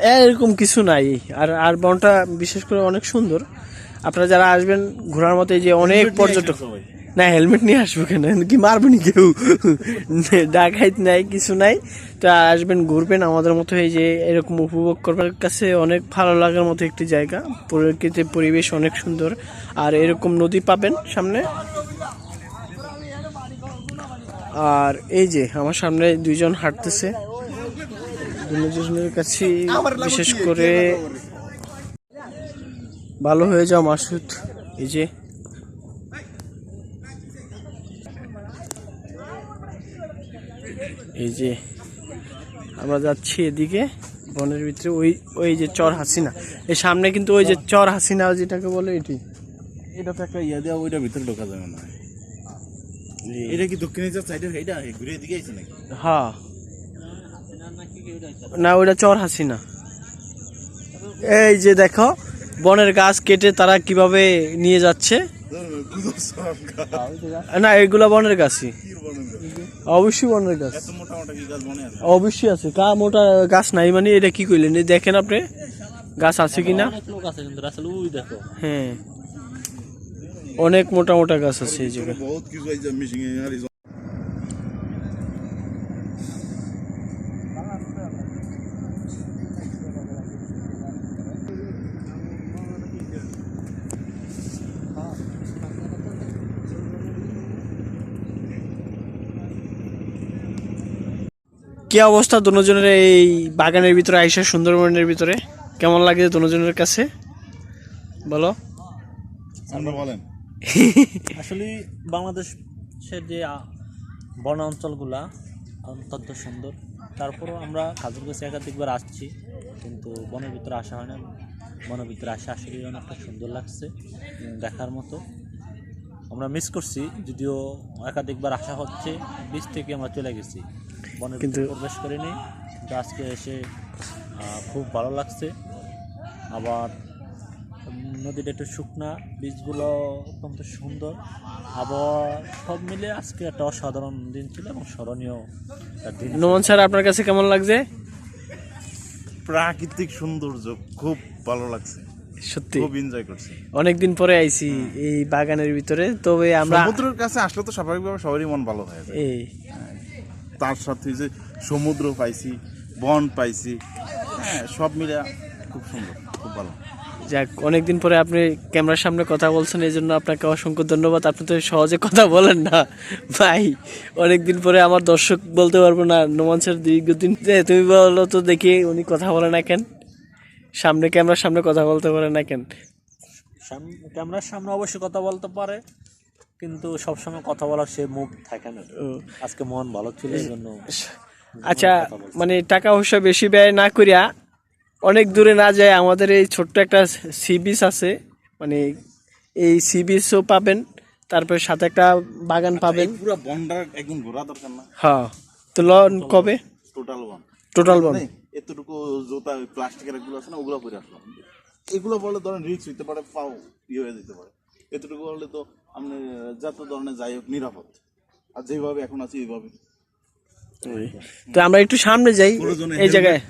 এরকম কিছু নাই। আর আর বনটা বিশেষ করে অনেক সুন্দর। আপনারা যারা আসবেন ঘোরার মতো এই যে অনেক পর্যটক না হেলমেট নিয়ে আসব কেন? কি মারবেনি কেউ? ডাকাইত নাই কিছু নাই। তো আসবেন ঘুরবেন। আমাদের মতো এই যে এরকম উপভোগ করবার কাছে অনেক ভালো লাগার মতো একটি জায়গা। প্রকৃতির পরিবেশ অনেক সুন্দর। আর এরকম নদী পাবেন সামনে। আর এই যে আমার সামনে দুইজন হাঁটতেছে। দুজনের কাছে বিশেষ করে ভালো হয়ে যাও মাসুদ। এই যে এই যে আমরা যাচ্ছি এদিকে বনের ভিতরে ওই ওই যে চর হাসিনা। এই সামনে কিন্তু ওই যে চর হাসিনা যেটাকে বলে এটি। এটা তো একটা ইয়া দেওয়া ওইটা ভিতরে ঢোকা যাবে না। এটা কি দক্ষিণে যা সাইডে এটা ঘুরে এদিকে আইছে নাকি? হ্যাঁ। না, ওইটা চর হাসিনা। এই যে দেখো, বনের গাছ কেটে তারা কীভাবে নিয়ে যাচ্ছে। না, এগুলো বনের গাছই। অবশ্যই বনের গাছ। কি অবশ্যই আছে। কা মোটা গাছ নাই মানে এটা কি করলেন দেখেন আপনি, গাছ আছে ওই দেখো হ্যাঁ। অনেক মোটা মোটা গাছ আছে এই জায়গায়। কি অবস্থা দুজনের এই বাগানের ভিতরে আইসা সুন্দরবনের ভিতরে? কেমন লাগে দুজনের কাছে? বলো। বলেন। আসলে বাংলাদেশের যে বন অঞ্চলগুলা অত্যন্ত সুন্দর। তারপরও আমরা খাজুরগাছে একাধিকবার আসছি কিন্তু বনের ভিতরে আসা হয় না। বনের ভিতরে আসা আসলে অনেকটা সুন্দর লাগছে দেখার মতো। আমরা মিস করছি যদিও একাধিকবার আসা হচ্ছে বিচ থেকে আমরা চলে গেছি। কিন্তু- প্রবেশ করিনি। কিন্তু আজকে এসে খুব ভালো লাগছে। আবার নদীটা একটু শুকনা বীজগুলো অত্যন্ত সুন্দর। আবহাওয়া সব মিলে আজকে একটা অসাধারণ দিন ছিল এবং স্মরণীয় দিন নোমান স্যার আপনার কাছে কেমন লাগছে? প্রাকৃতিক সৌন্দর্য খুব ভালো লাগছে। সত্যি। খুব এনজয় করছি। অনেকদিন পরে আইছি এই বাগানের ভিতরে তবে আমরা সমুদ্রের কাছে আসলে তো স্বাভাবিকভাবে সবারই মন ভালো হয়ে যায়। এই তার সাথে যে সমুদ্র পাইছি বন পাইছি হ্যাঁ সব মিলে খুব সুন্দর খুব ভালো। যাক অনেকদিন পরে আপনি ক্যামেরার সামনে কথা বলছেন এই জন্য আপনাকে অসংখ্য ধন্যবাদ। আপনি তো সহজে কথা বলেন না। ভাই অনেকদিন পরে আমার দর্শক বলতে পারব না নোমান স্যার দীর্ঘদিন যে তুমি বলো তো দেখি উনি কথা বলে না কেন? সামনে ক্যামেরার সামনে কথা বলতে পারে না কেন? সাম- ক্যামেরার সামনে অবশ্যই কথা বলতে পারে। কিন্তু সবসময় কথা বলার সে মুখ থাকে না। আজকে মন ভালো ছিল এই জন্য আচ্ছা মানে টাকা পয়সা বেশি ব্যয় না করিয়া অনেক দূরে না যায় আমাদের এই ছোট্ট একটা সি বিচ আছে মানে এই সি বিচও পাবেন তারপরে সাথে একটা বাগান পাবেন। পুরো বনটা একদিন ঘোরা দরকার না? হ্যাঁ তো লন কবে? টোটাল বন। টোটাল বন। এতটুকু জুতা প্লাস্টিকের এগুলো আছে না ওগুলো পরে আসলাম। এগুলো বলে ধরেন রিক্স হইতে পারে পাও ইয়ে হয়ে যেতে পারে। এতটুকু হলে তো আপনি যত ধরনের যাই হোক নিরাপদ। আর যেভাবে এখন আছে এইভাবে তো আমরা একটু সামনে যাই এই জায়গায়।